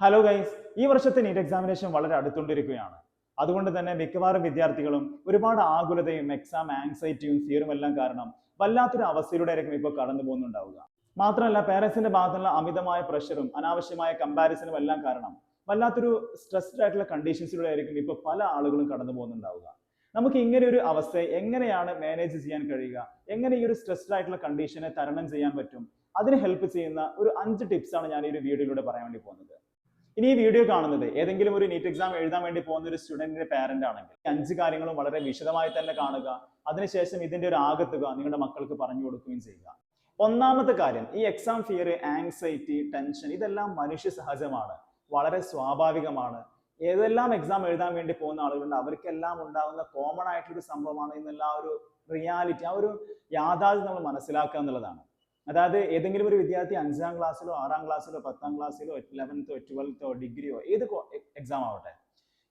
Hello guys ഈ വർഷത്തെ NEET examination വളരെ അടുത്തുകൊണ്ടിരിക്കുകയാണ്. അതുകൊണ്ട് തന്നെ മിക്കവാറും വിദ്യാർത്ഥികളും ഒരുപാട് ആകുലതയും എക്സാം ആങ്സൈറ്റിയും ഫിയറും എല്ലാം കാരണം വല്ലാത്തൊരു അവസ്ഥയിലൂടെ ആയിരിക്കും ഇപ്പോൾ കടന്നു പോകുന്നുണ്ടാവുക. മാത്രമല്ല പേരൻസിന്റെ ഭാഗത്തുള്ള അമിതമായ പ്രഷറും അനാവശ്യമായ കമ്പാരിസണും എല്ലാം കാരണം വല്ലാത്തൊരു സ്ട്രെസ്ഡ് ആയിട്ടുള്ള കണ്ടീഷൻസിലൂടെ ആയിരിക്കും ഇപ്പോൾ പല ആളുകളും കടന്നു പോകുന്നുണ്ടാവുക. നമുക്ക് ഇങ്ങനെ ഒരു അവസ്ഥയെ എങ്ങനെയാണ് മാനേജ് ചെയ്യാൻ കഴിയുക? എങ്ങനെ ഈ ഒരു സ്ട്രെസ്ഡ് ആയിട്ടുള്ള കണ്ടീഷനെ തരണം ചെയ്യാൻ പറ്റും? അതിന് ഹെൽപ്പ് ചെയ്യുന്ന ഒരു അഞ്ച് ടിപ്സ് ആണ് ഞാൻ ഈ ഒരു വീഡിയോയിലൂടെ പറയാൻ വേണ്ടി പോകുന്നത്. ഇനി ഈ വീഡിയോ കാണുന്നത് ഏതെങ്കിലും ഒരു നീറ്റ് എക്സാം എഴുതാൻ വേണ്ടി പോകുന്ന ഒരു സ്റ്റുഡന്റിന്റെ പാരന്റ് ആണെങ്കിൽ അഞ്ച് കാര്യങ്ങളും വളരെ വിശദമായി തന്നെ കാണുക. അതിനുശേഷം ഇതിന്റെ ഒരു ആകത്തുക നിങ്ങളുടെ മക്കൾക്ക് പറഞ്ഞു കൊടുക്കുകയും ചെയ്യുക. ഒന്നാമത്തെ കാര്യം ഈ എക്സാം ഫിയർ ആങ്സൈറ്റി ടെൻഷൻ ഇതെല്ലാം മനുഷ്യ സഹജമാണ്. വളരെ സ്വാഭാവികമാണ്. ഏതെല്ലാം എക്സാം എഴുതാൻ വേണ്ടി പോകുന്ന ആളുകളുണ്ട് അവർക്കെല്ലാം ഉണ്ടാകുന്ന കോമൺ ആയിട്ടൊരു സംഭവമാണ് എന്നുള്ള ആ ഒരു റിയാലിറ്റി ആ ഒരു യാഥാർത്ഥ്യം നമ്മൾ മനസ്സിലാക്കുക എന്നുള്ളതാണ്. അതായത് ഏതെങ്കിലും ഒരു വിദ്യാർത്ഥി അഞ്ചാം ക്ലാസ്സിലോ ആറാം ക്ലാസ്സിലോ പത്താം ക്ലാസ്സിലോ ലെവൻത്തോ ട്വൽത്തോ ഡിഗ്രിയോ ഏത് എക്സാം ആവട്ടെ.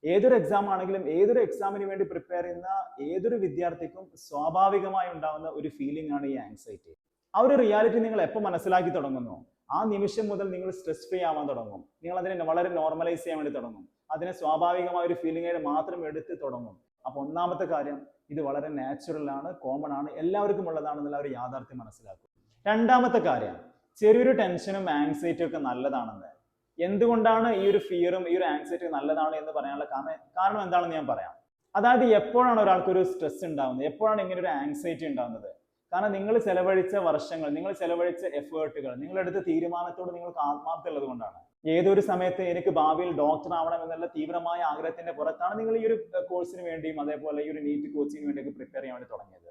ഏതൊരു എക്സാം ആണെങ്കിലും ഏതൊരു എക്സാമിന് വേണ്ടി പ്രിപ്പയർ ചെയ്യുന്ന ഏതൊരു വിദ്യാർത്ഥിക്കും സ്വാഭാവികമായി ഉണ്ടാകുന്ന ഒരു ഫീലിംഗ് ആണ് ഈ ആൻസൈറ്റി ആ ഒരു റിയാലിറ്റി നിങ്ങൾ എപ്പോൾ മനസ്സിലാക്കി തുടങ്ങുന്നു? ആ നിമിഷം മുതൽ നിങ്ങൾ സ്ട്രെസ് ഫ്രീ ആവാൻ തുടങ്ങും. നിങ്ങൾ അതിനെ വളരെ നോർമലൈസ് ചെയ്യാൻ വേണ്ടി തുടങ്ങും. അതിനെ സ്വാഭാവികമായ ഒരു ഫീലിംഗ് ആയിട്ട് മാത്രം എടുത്ത് തുടങ്ങും. അപ്പൊ ഒന്നാമത്തെ കാര്യം ഇത് വളരെ നാച്ചുറൽ ആണ് കോമൺ ആണ് എല്ലാവർക്കും ഉള്ളതാണെന്നുള്ള ഒരു യാഥാർത്ഥ്യം മനസ്സിലാക്കും രണ്ടാമത്തെ കാര്യം ചെറിയൊരു ടെൻഷനും ആൻസൈറ്റിയും ഒക്കെ നല്ലതാണെന്ന്. എന്തുകൊണ്ടാണ് ഈ ഒരു ഫിയറും ഈ ഒരു ആൻസൈറ്റിയും നല്ലതാണ് എന്ന് പറയാനുള്ള കാരണം കാരണം എന്താണെന്ന് ഞാൻ പറയാം. അതായത് എപ്പോഴാണ് ഒരാൾക്ക് ഒരു സ്ട്രെസ് ഉണ്ടാകുന്നത് എപ്പോഴാണ് ഇങ്ങനെ ഒരു ആൻസൈറ്റി ഉണ്ടാകുന്നത് കാരണം നിങ്ങൾ ചെലവഴിച്ച വർഷങ്ങൾ നിങ്ങൾ ചെലവഴിച്ച എഫേർട്ടുകൾ നിങ്ങളെടുത്ത തീരുമാനത്തോട് നിങ്ങൾക്ക് ആത്മാർത്ഥ ഉള്ളത് കൊണ്ടാണ്. ഏതൊരു സമയത്ത് എനിക്ക് ഭാവിയിൽ ഡോക്ടർ ആവണം എന്നുള്ള തീവ്രമായ ആഗ്രഹത്തിന്റെ പുറത്താണ് നിങ്ങൾ ഈ ഒരു കോഴ്സിന് വേണ്ടിയും അതേപോലെ ഈ ഒരു നീറ്റ് കോച്ചിന് വേണ്ടിയൊക്കെ പ്രിപ്പയർ ചെയ്യാൻ വേണ്ടി തുടങ്ങിയത്.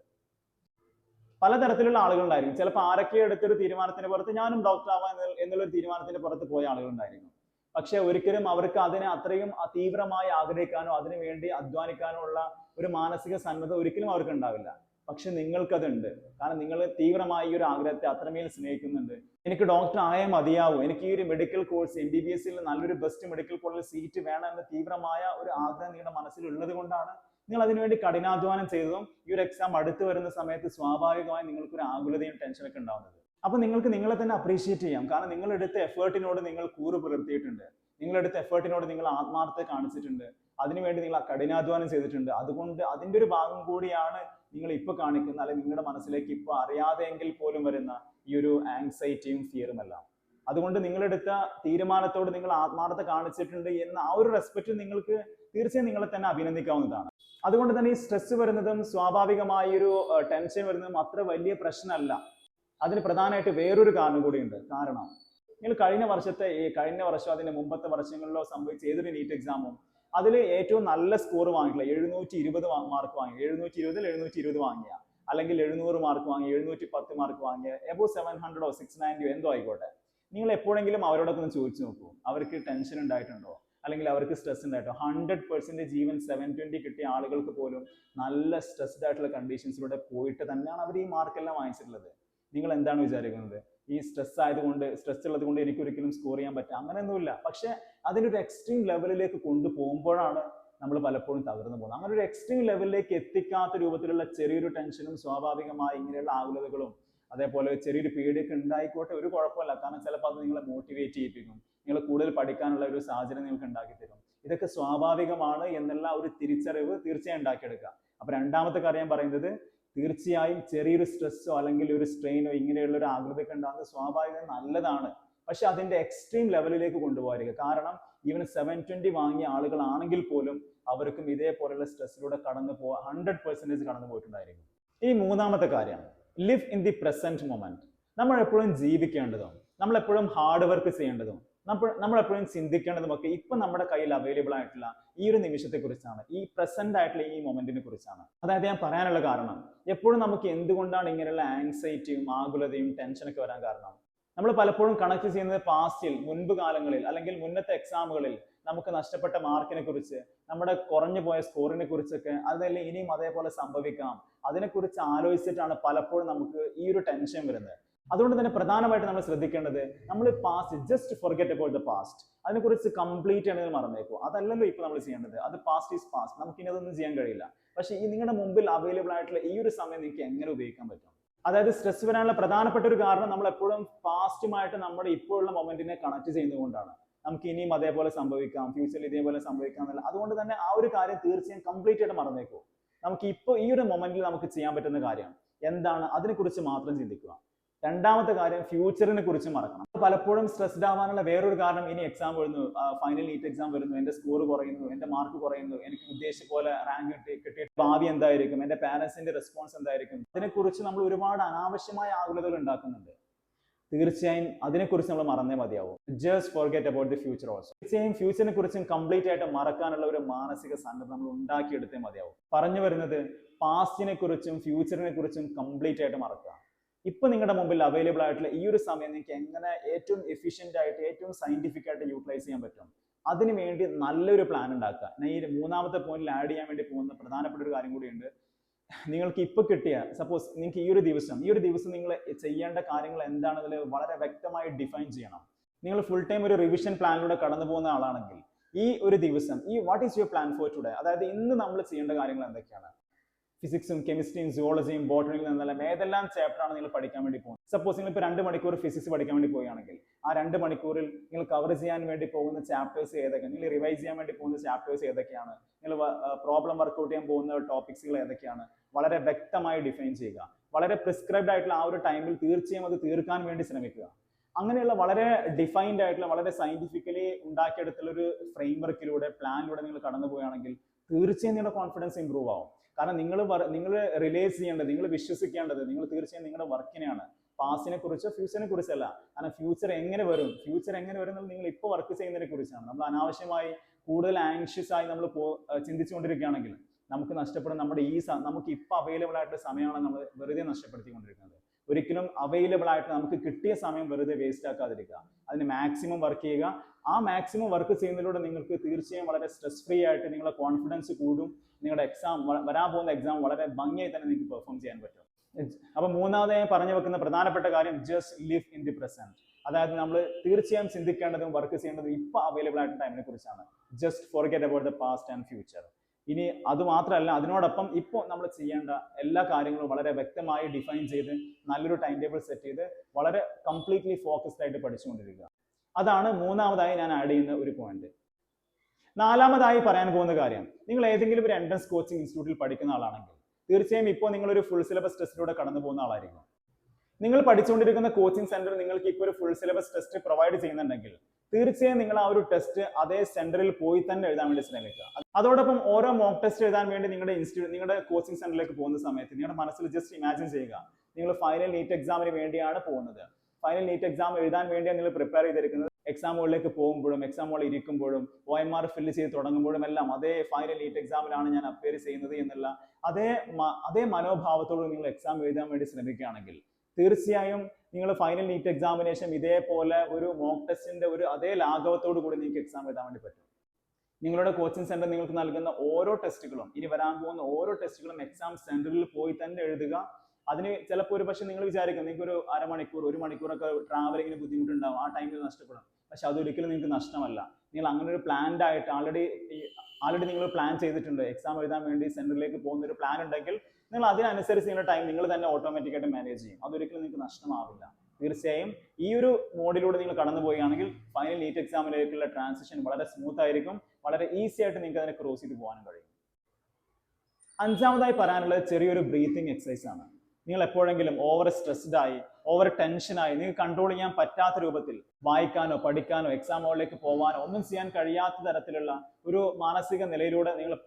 പലതരത്തിലുള്ള ആളുകളുണ്ടായിരിക്കും. ചിലപ്പോൾ ആരൊക്കെ എടുത്തൊരു തീരുമാനത്തിന്റെ പുറത്ത് ഞാനും ഡോക്ടർ ആവാൻ എന്നുള്ള- എന്നുള്ളൊരു തീരുമാനത്തിന്റെ പുറത്ത് പോയ ആളുകളുണ്ടായിരിക്കും. പക്ഷെ ഒരിക്കലും അവർക്ക് അതിനെ അത്രയും തീവ്രമായി ആഗ്രഹിക്കാനോ അതിനു വേണ്ടി അധ്വാനിക്കാനോ ഉള്ള ഒരു മാനസിക സന്നദ്ധ ഒരിക്കലും അവർക്ക് ഉണ്ടാവില്ല. പക്ഷെ നിങ്ങൾക്കതുണ്ട്. കാരണം നിങ്ങൾ തീവ്രമായി ഈ ഒരു ആഗ്രഹത്തെ അത്രമേൽ സ്നേഹിക്കുന്നുണ്ട്. എനിക്ക് ഡോക്ടർ ആയേ മതിയാവൂ. എനിക്ക് ഈ ഒരു medical course M B B എസിൽ നല്ലൊരു ബെസ്റ്റ് മെഡിക്കൽ കോളേജിൽ സീറ്റ് വേണം എന്ന തീവ്രമായ ഒരു ആഗ്രഹം നിങ്ങളുടെ മനസ്സിൽ ഉള്ളത് കൊണ്ടാണ് നിങ്ങൾ അതിനുവേണ്ടി കഠിനാധ്വാനം ചെയ്തതും ഈ ഒരു എക്സാം അടുത്ത് വരുന്ന സമയത്ത് സ്വാഭാവികമായി നിങ്ങൾക്ക് ഒരു ആകുലതയും ടെൻഷനൊക്കെ ഉണ്ടാവുന്നത്. അപ്പൊ നിങ്ങൾക്ക് നിങ്ങളെ തന്നെ അപ്രീഷിയേറ്റ് ചെയ്യാം. കാരണം നിങ്ങളെടുത്ത എഫേർട്ടിനോട് നിങ്ങൾ കൂറ് പുലർത്തിയിട്ടുണ്ട്. നിങ്ങളെടുത്ത എഫേർട്ടിനോട് നിങ്ങൾ ആത്മാർത്ഥത കാണിച്ചിട്ടുണ്ട്. അതിനുവേണ്ടി നിങ്ങൾ കഠിനാധ്വാനം ചെയ്തിട്ടുണ്ട്. അതുകൊണ്ട് അതിന്റെ ഒരു ഭാഗം കൂടിയാണ് നിങ്ങൾ ഇപ്പൊ കാണിക്കുന്ന അല്ലെങ്കിൽ നിങ്ങളുടെ മനസ്സിലേക്ക് ഇപ്പൊ അറിയാതെ എങ്കിൽ പോലും വരുന്ന ഈ ഒരു ആങ്സൈറ്റിയും ഫിയറും എല്ലാം. അതുകൊണ്ട് നിങ്ങളെടുത്ത തീരുമാനത്തോട് നിങ്ങൾ ആത്മാർത്ഥത കാണിച്ചിട്ടുണ്ട് എന്ന ആ ഒരു റെസ്പെക്ട് നിങ്ങൾക്ക് തീർച്ചയായും നിങ്ങളെ തന്നെ അഭിനന്ദിക്കാവുന്നതാണ്. അതുകൊണ്ട് തന്നെ ഈ സ്ട്രെസ് വരുന്നതും സ്വാഭാവികമായ ഒരു ടെൻഷൻ വരുന്നതും അത്ര വലിയ പ്രശ്നമല്ല. അതിന് പ്രധാനമായിട്ട് വേറൊരു കാരണം കൂടിയുണ്ട്. കാരണം നിങ്ങൾ കഴിഞ്ഞ വർഷത്തെ ഈ കഴിഞ്ഞ വർഷം അതിന്റെ മുമ്പത്തെ വർഷങ്ങളിലോ സംഭവിച്ച ഏതൊരു നീറ്റ് എക്സാമും അതിൽ ഏറ്റവും നല്ല സ്കോർ വാങ്ങിയില്ല എഴുന്നൂറ്റി ഇരുപത് മാർക്ക് വാങ്ങി. എഴുന്നൂറ്റി ഇരുപതിൽ എഴുന്നൂറ്റി ഇരുപത് വാങ്ങിയ. അല്ലെങ്കിൽ എഴുന്നൂറ് മാർക്ക് വാങ്ങി എഴുന്നൂറ്റി പത്ത് മാർക്ക് വാങ്ങിയ എബോ സെവൻ ഹൺഡ്രഡോ സിക്സ് നയന്റിയോ എന്തോ ആയിക്കോട്ടെ. നിങ്ങൾ എപ്പോഴെങ്കിലും ഒന്ന് ചോദിച്ചു നോക്കൂ. അവർക്ക് ടെൻഷൻ ഉണ്ടായിട്ടുണ്ടോ? അല്ലെങ്കിൽ അവർക്ക് സ്ട്രെസ് ഉണ്ടായിട്ടോ ഹൺഡ്രഡ് പെർസെന്റേജ് ജീവൻ സെവൻ ട്വന്റി കിട്ടിയ ആളുകൾക്ക് പോലും നല്ല സ്ട്രെസ്ഡ് ആയിട്ടുള്ള കണ്ടീഷൻസിലൂടെ പോയിട്ട് തന്നെയാണ് അവർ ഈ മാർക്ക് എല്ലാം വാങ്ങിച്ചിട്ടുള്ളത്. നിങ്ങൾ എന്താണ് വിചാരിക്കുന്നത്? ഈ സ്ട്രെസ് ആയതുകൊണ്ട് സ്ട്രെസ് ഉള്ളത് കൊണ്ട് എനിക്ക് ഒരിക്കലും സ്കോർ ചെയ്യാൻ പറ്റും. അങ്ങനെയൊന്നുമില്ല. പക്ഷെ ഒരു എക്സ്ട്രീം ലെവലിലേക്ക് കൊണ്ടുപോകുമ്പോഴാണ് നമ്മൾ പലപ്പോഴും തകർന്നു പോകുന്നത്. അങ്ങനെ ഒരു എക്സ്ട്രീം ലെവലിലേക്ക് എത്തിക്കാത്ത രൂപത്തിലുള്ള ചെറിയൊരു ടെൻഷനും സ്വാഭാവികമായി ഇങ്ങനെയുള്ള ആകുലതകളും അതേപോലെ ചെറിയൊരു പേടിയൊക്കെ ഉണ്ടായിക്കോട്ടെ ഒരു കുഴപ്പമില്ല. കാരണം ചിലപ്പോൾ അത് നിങ്ങളെ മോട്ടിവേറ്റ് ചെയ്യിപ്പിക്കും. നിങ്ങൾ കൂടുതൽ പഠിക്കാനുള്ള ഒരു സാഹചര്യം നിങ്ങൾക്ക് ഉണ്ടാക്കി തരും. ഇതൊക്കെ സ്വാഭാവികമാണ് എന്നുള്ള ഒരു തിരിച്ചറിവ് തീർച്ചയായും ഉണ്ടാക്കിയെടുക്കുക. അപ്പൊ രണ്ടാമത്തെ കാര്യം പറയുന്നത് തീർച്ചയായും ചെറിയൊരു സ്ട്രെസ്സോ അല്ലെങ്കിൽ ഒരു സ്ട്രെയിനോ ഇങ്ങനെയുള്ള ഒരു ആകൃതിക്ക് ഉണ്ടാകുന്നത് സ്വാഭാവികം നല്ലതാണ്. പക്ഷെ അതിന്റെ എക്സ്ട്രീം ലെവലിലേക്ക് കൊണ്ടുപോകരുത് കാരണം ഈവൻ സെവൻ ട്വന്റി വാങ്ങിയ ആളുകളാണെങ്കിൽ പോലും അവർക്കും ഇതേപോലെയുള്ള സ്ട്രെസ്സിലൂടെ കടന്നു പോകാൻ ഹൺഡ്രഡ് പെർസെന്റേജ് കടന്നു പോയിട്ടുണ്ടായിരിക്കും. ഈ മൂന്നാമത്തെ കാര്യം live in the present moment നമ്മൾ എപ്പോഴും ജീവിക്കേണ്ടതും നമ്മൾ എപ്പോഴും ഹാർഡ് വർക്ക് ചെയ്യേണ്ടതും നമ്മൾ നമ്മൾ എപ്പോഴും ചിന്തിക്കേണ്ടതുമൊക്കെ ഇപ്പൊ നമ്മുടെ കയ്യിൽ അവൈലബിൾ ആയിട്ടുള്ള ഈ ഒരു നിമിഷത്തെ കുറിച്ചാണ് ഈ പ്രസന്റ് ആയിട്ടുള്ള ഈ മൊമെന്റിനെ കുറിച്ചാണ് അതായത് ഞാൻ പറയാനുള്ള കാരണം എപ്പോഴും നമുക്ക് എന്തുകൊണ്ടാണ് ഇങ്ങനെയുള്ള ആങ്സൈറ്റിയും ആകുലതയും ടെൻഷനൊക്കെ വരാൻ കാരണം? നമ്മൾ പലപ്പോഴും കണക്ട് ചെയ്യുന്നത് പാസ്റ്റിൽ മുൻപ് കാലങ്ങളിൽ അല്ലെങ്കിൽ മുന്നത്തെ എക്സാമുകളിൽ നമുക്ക് നഷ്ടപ്പെട്ട മാർക്കിനെ കുറിച്ച് നമ്മുടെ കുറഞ്ഞു പോയ സ്കോറിനെ കുറിച്ചൊക്കെ അതല്ലേ ഇനിയും അതേപോലെ സംഭവിക്കാം. അതിനെക്കുറിച്ച് ആലോചിച്ചിട്ടാണ് പലപ്പോഴും നമുക്ക് ഈ ഒരു ടെൻഷൻ വരുന്നത്. അതുകൊണ്ട് തന്നെ പ്രധാനമായിട്ട് നമ്മൾ ശ്രദ്ധിക്കേണ്ടത് നമ്മൾ past just forget about the past അതിനെക്കുറിച്ച് കംപ്ലീറ്റ് ആണെങ്കിൽ മറന്നേക്കും. അതല്ലല്ലോ ഇപ്പൊ നമ്മൾ ചെയ്യേണ്ടത്. അത് പാസ്റ്റ് ഈസ് പാസ്റ്റ് നമുക്ക് ഇനി അതൊന്നും ചെയ്യാൻ കഴിയില്ല. പക്ഷേ ഈ നിങ്ങളുടെ മുമ്പിൽ അവൈലബിൾ ആയിട്ടുള്ള ഈ ഒരു സമയം നിങ്ങൾക്ക് എങ്ങനെ ഉപയോഗിക്കാൻ പറ്റും? അതായത് സ്ട്രെസ് വരാനുള്ള പ്രധാനപ്പെട്ട ഒരു കാരണം നമ്മൾ എപ്പോഴും പാസ്റ്റുമായിട്ട് നമ്മുടെ ഇപ്പോഴുള്ള മൊമെന്റിനെ കണക്ട് ചെയ്യുന്നതുകൊണ്ടാണ് നമുക്ക് ഇനിയും അതേപോലെ സംഭവിക്കാം. ഫ്യൂച്ചറിൽ ഇതേപോലെ സംഭവിക്കാം എന്നല്ല. അതുകൊണ്ട് തന്നെ ആ ഒരു കാര്യം തീർച്ചയായും കംപ്ലീറ്റ് ആയിട്ട് മറന്നേക്കും. നമുക്ക് ഇപ്പോൾ ഈ ഒരു മൊമെന്റിൽ നമുക്ക് ചെയ്യാൻ പറ്റുന്ന കാര്യമാണ് എന്താണ്? അതിനെക്കുറിച്ച് മാത്രം ചിന്തിക്കുക. രണ്ടാമത്തെ കാര്യം ഫ്യൂച്ചറിനെ കുറിച്ച് മറക്കണം. പലപ്പോഴും സ്ട്രെസ്ഡ് ആവാനുള്ള വേറൊരു കാരണം ഇനി എക്സാം വരുന്നു. ഫൈനൽ നീറ്റ് എക്സാം വരുന്നു. എന്റെ സ്കോർ കുറയുന്നു. എന്റെ മാർക്ക് കുറയുന്നു. എനിക്ക് ഉദ്ദേശിച്ച പോലെ റാങ്ക് കിട്ടി കിട്ടിയ ഭാവി എന്തായിരിക്കും? എന്റെ പാരന്റ്സിന്റെ റെസ്പോൺസ് എന്തായിരിക്കും? അതിനെക്കുറിച്ച് നമ്മൾ ഒരുപാട് അനാവശ്യമായ ആകുലതകൾ ഉണ്ടാക്കുന്നുണ്ട്. തീർച്ചയായും അതിനെക്കുറിച്ച് നമ്മൾ മറന്നേ മതിയാവും. Just forget about the future also തീർച്ചയായും ഫ്യൂച്ചറിനെ കുറിച്ചും കംപ്ലീറ്റ് ആയിട്ട് മറക്കാനുള്ള ഒരു മാനസിക സംഘം നമ്മൾ ഉണ്ടാക്കിയെടുത്തേ മതിയാവും. പറഞ്ഞു വരുന്നത് പാസ്റ്റിനെ കുറിച്ചും ഫ്യൂച്ചറിനെ കുറിച്ചും കംപ്ലീറ്റ് ആയിട്ട് മറക്കുക. ഇപ്പൊ നിങ്ങളുടെ മുമ്പിൽ അവൈലബിൾ ആയിട്ടുള്ള ഈ ഒരു സമയം നിങ്ങൾക്ക് എങ്ങനെ ഏറ്റവും എഫിഷ്യന്റ് ആയിട്ട് ഏറ്റവും സയന്റിഫിക് ആയിട്ട് യൂട്ടിലൈസ് ചെയ്യാൻ പറ്റും? അതിനു വേണ്ടി നല്ലൊരു പ്ലാൻ ഉണ്ടാക്കുക. ഞാൻ ഈ മൂന്നാമത്തെ പോയിന്റിൽ ആഡ് ചെയ്യാൻ വേണ്ടി പോകുന്ന പ്രധാനപ്പെട്ട ഒരു കാര്യം കൂടിയുണ്ട് നിങ്ങൾക്ക് ഇപ്പൊ കിട്ടിയ സപ്പോസ് നിങ്ങൾക്ക് ഈ ഒരു ദിവസം ഈ ഒരു ദിവസം നിങ്ങൾ ചെയ്യേണ്ട കാര്യങ്ങൾ എന്താണെന്നതിൽ വളരെ വ്യക്തമായി ഡിഫൈൻ ചെയ്യണം. നിങ്ങൾ ഫുൾ ടൈം ഒരു റിവിഷൻ പ്ലാനിലൂടെ കടന്നു പോകുന്ന ആളാണെങ്കിൽ ഈ ഒരു ദിവസം ഈ what is your plan for today അതായത് ഇന്ന് നമ്മൾ ചെയ്യേണ്ട കാര്യങ്ങൾ എന്തൊക്കെയാണ്? ഫിസിക്സും കെമിസ്ട്രിയും സുവോളജിയും ബോട്ടണിയിൽ നിന്നെല്ലാം ഏതെല്ലാം ചാപ്റ്റർ ആണ് നിങ്ങൾ പഠിക്കാൻ വേണ്ടി പോകുന്നത്? സപ്പോസ് നിങ്ങൾ ഇപ്പോൾ രണ്ട് മണിക്കൂർ ഫിസിക്സ് പഠിക്കാൻ വേണ്ടി പോവുകയാണെങ്കിൽ ആ രണ്ട് മണിക്കൂറിൽ നിങ്ങൾ കവർ ചെയ്യാൻ വേണ്ടി പോകുന്ന ചാപ്റ്റേഴ്സ് ഏതൊക്കെയാണ് നിങ്ങൾ റിവൈസ് ചെയ്യാൻ വേണ്ടി പോകുന്ന ചാപ്റ്റേഴ്സ് ഏതൊക്കെയാണ്? നിങ്ങൾ പ്രോബ്ലം വർക്കൗട്ട് ചെയ്യാൻ പോകുന്ന ടോപ്പിക്സുകൾ ഏതൊക്കെയാണ്? വളരെ വ്യക്തമായി ഡിഫൈൻ ചെയ്യുക. വളരെ പ്രിസ്ക്രൈബ്ഡ് ആയിട്ടുള്ള ആ ഒരു ടൈമിൽ തീർച്ചയായും അത് തീർക്കാൻ വേണ്ടി ശ്രമിക്കുക. അങ്ങനെയുള്ള വളരെ ഡിഫൈൻഡ് ആയിട്ടുള്ള വളരെ സയന്റിഫിക്കലി ഉണ്ടാക്കിയെടുത്തുള്ള ഒരു ഫ്രെയിംവർക്കിലൂടെ പ്ലാനിലൂടെ നിങ്ങൾ കടന്നു പോവുകയാണെങ്കിൽ തീർച്ചയായും നിങ്ങളുടെ കോൺഫിഡൻസ് ഇമ്പ്രൂവ് ആവും. കാരണം നിങ്ങൾ നിങ്ങൾ റിലേസ് ചെയ്യേണ്ടത് നിങ്ങൾ വിശ്വസിക്കേണ്ടത് നിങ്ങൾ തീർച്ചയായും നിങ്ങളുടെ വർക്കിനെയാണ് പാസിനെ കുറിച്ചോ ഫ്യൂച്ചറിനെ കുറിച്ചല്ല കാരണം ഫ്യൂച്ചർ എങ്ങനെ വരും? ഫ്യൂച്ചർ എങ്ങനെ വരും നിങ്ങൾ ഇപ്പോൾ വർക്ക് ചെയ്യുന്നതിനെ കുറിച്ചാണ്. നമ്മൾ അനാവശ്യമായി കൂടുതൽ ആങ്ഷ്യസ് ആയി നമ്മൾ പോ ചിന്തിച്ചുകൊണ്ടിരിക്കുകയാണെങ്കിൽ നമുക്ക് നഷ്ടപ്പെടുന്ന നമ്മുടെ ഈ നമുക്ക് ഇപ്പോൾ അവൈലബിൾ ആയിട്ടുള്ള സമയമാണ് നമ്മൾ വെറുതെ നഷ്ടപ്പെടുത്തിക്കൊണ്ടിരിക്കുന്നത്. ഒരിക്കലും അവൈലബിൾ ആയിട്ട് നമുക്ക് കിട്ടിയ സമയം വെറുതെ വേസ്റ്റ് ആക്കാതിരിക്കുക. അതിന് മാക്സിമം വർക്ക് ചെയ്യുക. ആ മാക്സിമം വർക്ക് ചെയ്യുന്നതിലൂടെ നിങ്ങൾക്ക് തീർച്ചയായും വളരെ സ്ട്രെസ് ഫ്രീ ആയിട്ട് നിങ്ങളുടെ കോൺഫിഡൻസ് കൂടും. നിങ്ങളുടെ എക്സാം വരാൻ പോകുന്ന എക്സാം വളരെ ഭംഗിയായി തന്നെ നിങ്ങൾക്ക് പെർഫോം ചെയ്യാൻ പറ്റും. അപ്പൊ മൂന്നാമതായി പറഞ്ഞു വെക്കുന്ന പ്രധാനപ്പെട്ട കാര്യം just live in the present അതായത് നമ്മൾ തീർച്ചയായും ചിന്തിക്കേണ്ടതും വർക്ക് ചെയ്യേണ്ടതും ഇപ്പൊ അവൈലബിൾ ആയിട്ടുള്ള ടൈമിനെ കുറിച്ചാണ്. Just forget about the past and future ഇനി അത് മാത്രമല്ല അതിനോടൊപ്പം ഇപ്പോൾ നമ്മൾ ചെയ്യേണ്ട എല്ലാ കാര്യങ്ങളും വളരെ വ്യക്തമായി ഡിഫൈൻ ചെയ്ത് നല്ലൊരു ടൈം ടേബിൾ സെറ്റ് ചെയ്ത് വളരെ കംപ്ലീറ്റ്ലി ഫോക്കസ്ഡ് ആയിട്ട് പഠിച്ചുകൊണ്ടിരിക്കുക. അതാണ് മൂന്നാമതായി ഞാൻ ആഡ് ചെയ്യുന്ന ഒരു പോയിന്റ് നാലാമതായി പറയാൻ പോകുന്ന കാര്യം നിങ്ങൾ ഏതെങ്കിലും ഒരു എൻട്രൻസ് കോച്ചിങ് ഇൻസ്റ്റിറ്റ്യൂട്ടിൽ പഠിക്കുന്ന ആളാണെങ്കിൽ തീർച്ചയായും ഇപ്പോൾ ഒരു ഫുൾ സിലബസ് ടെസ്റ്റിലൂടെ കടന്നു പോകുന്ന ആളായിരിക്കും. നിങ്ങൾ പഠിച്ചുകൊണ്ടിരിക്കുന്ന കോച്ചിങ് സെന്റർ നിങ്ങൾക്ക് ഇപ്പോൾ ഒരു ഫുൾ സിലബസ് ടെസ്റ്റ് പ്രൊവൈഡ് ചെയ്യുന്നുണ്ടെങ്കിൽ തീർച്ചയായും നിങ്ങൾ ആ ഒരു ടെസ്റ്റ് അതേ സെന്ററിൽ പോയി തന്നെ എഴുതാൻ വേണ്ടി ശ്രമിക്കുക. അതോടൊപ്പം ഓരോ മോക്ക് ടെസ്റ്റ് എഴുതാൻ വേണ്ടി നിങ്ങളുടെ ഇൻസ്റ്റിറ്റ്യൂട്ട് നിങ്ങളുടെ കോച്ചിങ് സെന്ററിലേക്ക് പോകുന്ന സമയത്ത് നിങ്ങളുടെ മനസ്സിൽ ജസ്റ്റ് ഇമാജിൻ ചെയ്യുക. നിങ്ങൾ ഫൈനൽ നീറ്റ് എക്സാമിന് വേണ്ടിയാണ് പോകുന്നത്. ഫൈനൽ നീറ്റ് എക്സാം എഴുതാൻ വേണ്ടിയാണ് നിങ്ങൾ പ്രിപ്പയർ ചെയ്തിരിക്കുന്നത്. എക്സാം എക്സാമുകളിലേക്ക് പോകുമ്പോഴും എക്സാം എക്സാമുകൾ ഇരിക്കുമ്പോഴും ഒ എം ആർ ഫില്ല് ചെയ്ത് തുടങ്ങുമ്പോഴും എല്ലാം അതേ ഫൈനൽ നീറ്റ് എക്സാമിലാണ് ഞാൻ അപ്പിയർ ചെയ്യുന്നത് എന്നുള്ള അതേ അതേ മനോഭാവത്തോട് നിങ്ങൾ എക്സാം എഴുതാൻ വേണ്ടി ശ്രമിക്കുകയാണെങ്കിൽ തീർച്ചയായും നിങ്ങൾ ഫൈനൽ നീറ്റ് എക്സാമിനേഷൻ ഇതേപോലെ ഒരു മോക്ക് ടെസ്റ്റിന്റെ ഒരു അതേ ലാഘവത്തോടു കൂടി നിങ്ങൾക്ക് എക്സാം എഴുതാൻ വേണ്ടി പറ്റും. നിങ്ങളുടെ കോച്ചിങ് സെന്റർ നിങ്ങൾക്ക് നൽകുന്ന ഓരോ ടെസ്റ്റുകളും ഇനി വരാൻ പോകുന്ന ഓരോ ടെസ്റ്റുകളും എക്സാം സെന്ററിൽ പോയി തന്നെ എഴുതുക. അതിന് ചിലപ്പോൾ ഒരു പക്ഷേ നിങ്ങൾ വിചാരിക്കും നിങ്ങൾക്ക് ഒരു അരമണിക്കൂർ ഒരു മണിക്കൂറൊക്കെ ട്രാവലിങ്ങിന് ബുദ്ധിമുട്ടുണ്ടാവും ആ ടൈമിൽ നഷ്ടപ്പെടും. പക്ഷെ അതൊരിക്കലും നിങ്ങൾക്ക് നഷ്ടമല്ല. നിങ്ങൾ അങ്ങനെ ഒരു പ്ലാൻഡ് ആയിട്ട് ആൾറെഡി ആൾറെഡി നിങ്ങൾ പ്ലാൻ ചെയ്തിട്ടുണ്ട്. എക്സാം എഴുതാൻ വേണ്ടി സെന്ററിലേക്ക് പോകുന്ന ഒരു പ്ലാൻ ഉണ്ടെങ്കിൽ നിങ്ങൾ അതിനനുസരിച്ച് നിങ്ങളുടെ ടൈം നിങ്ങൾ തന്നെ ഓട്ടോമാറ്റിക്കായിട്ട് മാനേജ് ചെയ്യും. അതൊരിക്കലും നിങ്ങൾക്ക് നഷ്ടമാവില്ല. തീർച്ചയായും ഈ ഒരു മോഡിലൂടെ നിങ്ങൾ കടന്നു പോവുകയാണെങ്കിൽ ഫൈനൽ നീറ്റ് എക്സാമിലേക്കുള്ള ട്രാൻസിഷൻ വളരെ സ്മൂത്ത് ആയിരിക്കും. വളരെ ഈസി ആയിട്ട് നിങ്ങൾക്ക് അതിനെ ക്രോസ് ചെയ്ത് പോകാനും കഴിയും. അഞ്ചാമതായി പറയാനുള്ളത് ചെറിയൊരു ബ്രീത്തിങ് എക്സസൈസ് ആണ്. നിങ്ങൾ എപ്പോഴെങ്കിലും ഓവർ സ്ട്രെസ്ഡ് ആയി ഓവർ ടെൻഷനായി നിങ്ങൾക്ക് കൺട്രോൾ ചെയ്യാൻ പറ്റാത്ത രൂപത്തിൽ വായിക്കാനോ പഠിക്കാനോ എക്സാം ഹോളിലേക്ക് പോകാനോ ഒന്നും ചെയ്യാൻ കഴിയാത്ത തരത്തിലുള്ള ഒരു മാനസിക നിലയിലൂടെ നിങ്ങൾ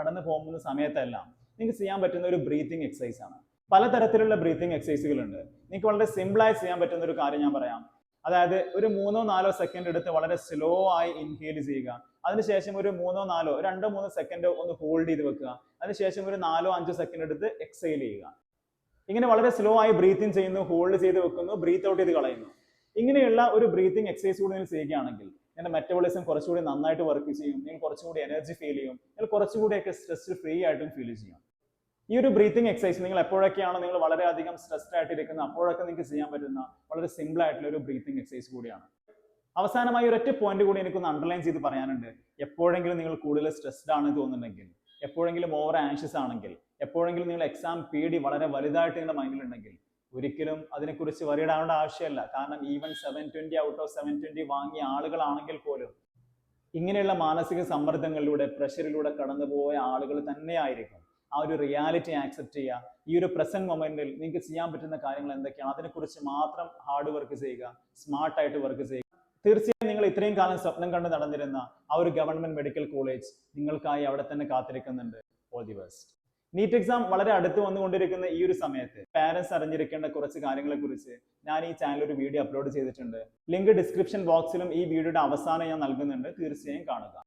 കടന്നു പോകുന്ന സമയത്തെല്ലാം നിങ്ങൾക്ക് ചെയ്യാൻ പറ്റുന്ന ഒരു ബ്രീത്തിങ് എക്സസൈസ് ആണ്. പലതരത്തിലുള്ള ബ്രീത്തിങ് എക്സസൈസുകളുണ്ട് നിങ്ങൾക്ക് വളരെ സിമ്പിളായി ചെയ്യാൻ പറ്റുന്ന ഒരു കാര്യം ഞാൻ പറയാം. അതായത് ഒരു മൂന്നോ നാലോ സെക്കൻഡ് എടുത്ത് വളരെ സ്ലോ ആയി ഇൻഹേൽ ചെയ്യുക. അതിനുശേഷം ഒരു മൂന്നോ നാലോ രണ്ടോ മൂന്നോ സെക്കൻഡ് ഒന്ന് ഹോൾഡ് ചെയ്ത് വെക്കുക. അതിനുശേഷം ഒരു നാലോ അഞ്ചോ സെക്കൻഡ് എടുത്ത് എക്സൈൽ ചെയ്യുക. ഇങ്ങനെ വളരെ സ്ലോ ആയി ബ്രീത്തിങ് ചെയ്യുന്നു ഹോൾഡ് ചെയ്ത് വെക്കുന്നു ബ്രീത്ത് ഔട്ട് ചെയ്ത് കളയുന്നു. ഇങ്ങനെയുള്ള ഒരു ബ്രീത്തിങ് എക്സസൈസ് കൂടി നിങ്ങൾ ചെയ്യുകയാണെങ്കിൽ നിങ്ങളുടെ മെറ്റബോളിസം കുറച്ചുകൂടി നന്നായിട്ട് വർക്ക് ചെയ്യും നിങ്ങൾ കുറച്ചുകൂടി എനർജി ഫീൽ ചെയ്യും നിങ്ങൾ കുറച്ചുകൂടിയൊക്കെ സ്ട്രെസ് ഫ്രീ ആയിട്ടും ഫീൽ ചെയ്യും. ഈ ഒരു ബ്രീത്തിങ് എക്സസൈസ് നിങ്ങൾ എപ്പോഴൊക്കെയാണ് നിങ്ങൾ വളരെയധികം സ്ട്രെസ്ഡ് ആയിട്ട് ഇരിക്കുന്നത് അപ്പോഴൊക്കെ നിങ്ങൾക്ക് ചെയ്യാൻ പറ്റുന്ന വളരെ സിമ്പിൾ ആയിട്ടുള്ള ഒരു ബ്രീത്തിങ് എക്സസൈസ് കൂടിയാണ്. അവസാനമായി ഒരൊറ്റ പോയിന്റ് കൂടി എനിക്കൊന്ന് അണ്ടർലൈൻ ചെയ്ത് പറയാനുണ്ട്. എപ്പോഴെങ്കിലും നിങ്ങൾ കൂടുതൽ സ്ട്രെസ്ഡ് ആണെന്ന് തോന്നുന്നുണ്ടെങ്കിൽ എപ്പോഴെങ്കിലും ഓവർ ആൻഷ്യസ് ആണെങ്കിൽ എപ്പോഴെങ്കിലും നിങ്ങൾ എക്സാം പേടി വളരെ വലുതായിട്ട് നിങ്ങളുടെ മൈൻഡിലുണ്ടെങ്കിൽ ഒരിക്കലും അതിനെക്കുറിച്ച് വറിയിടാവേണ്ട ആവശ്യമില്ല. കാരണം even seven twenty out of seven twenty വാങ്ങിയ ആളുകളാണെങ്കിൽ പോലും ഇങ്ങനെയുള്ള മാനസിക സമ്മർദ്ദങ്ങളിലൂടെ പ്രഷറിലൂടെ കടന്നുപോയ ആളുകൾ തന്നെയായിരിക്കും. ആ ഒരു റിയാലിറ്റി ആക്സെപ്റ്റ് ചെയ്യുക. ഈ ഒരു പ്രസന്റ് മൊമെന്റിൽ നിങ്ങൾക്ക് ചെയ്യാൻ പറ്റുന്ന കാര്യങ്ങൾ എന്തൊക്കെയാണ്? അതിനെക്കുറിച്ച് മാത്രം ഹാർഡ് വർക്ക് ചെയ്യുക. സ്മാർട്ടായിട്ട് വർക്ക് ചെയ്യുക. തീർച്ചയായും നിങ്ങൾ ഇത്രയും കാലം സ്വപ്നം കണ്ട് നടന്നിരുന്ന ആ ഒരു ഗവൺമെന്റ് മെഡിക്കൽ കോളേജ് നിങ്ങൾക്കായി അവിടെ തന്നെ കാത്തിരിക്കുന്നുണ്ട്. All the best NEET exam വളരെ അടുത്ത് വന്നുകൊണ്ടിരിക്കുന്ന ഈ ഒരു സമയത്ത് പാരന്റ്സ് അറിഞ്ഞിരിക്കേണ്ട കുറച്ച് കാര്യങ്ങളെ കുറിച്ച് ഞാൻ ഈ ചാനൽ ഒരു വീഡിയോ അപ്ലോഡ് ചെയ്തിട്ടുണ്ട്. ലിങ്ക് ഡിസ്ക്രിപ്ഷൻ ബോക്സിലും ഈ വീഡിയോയുടെ അവസാനം ഞാൻ നൽകുന്നുണ്ട്. തീർച്ചയായും കാണുക.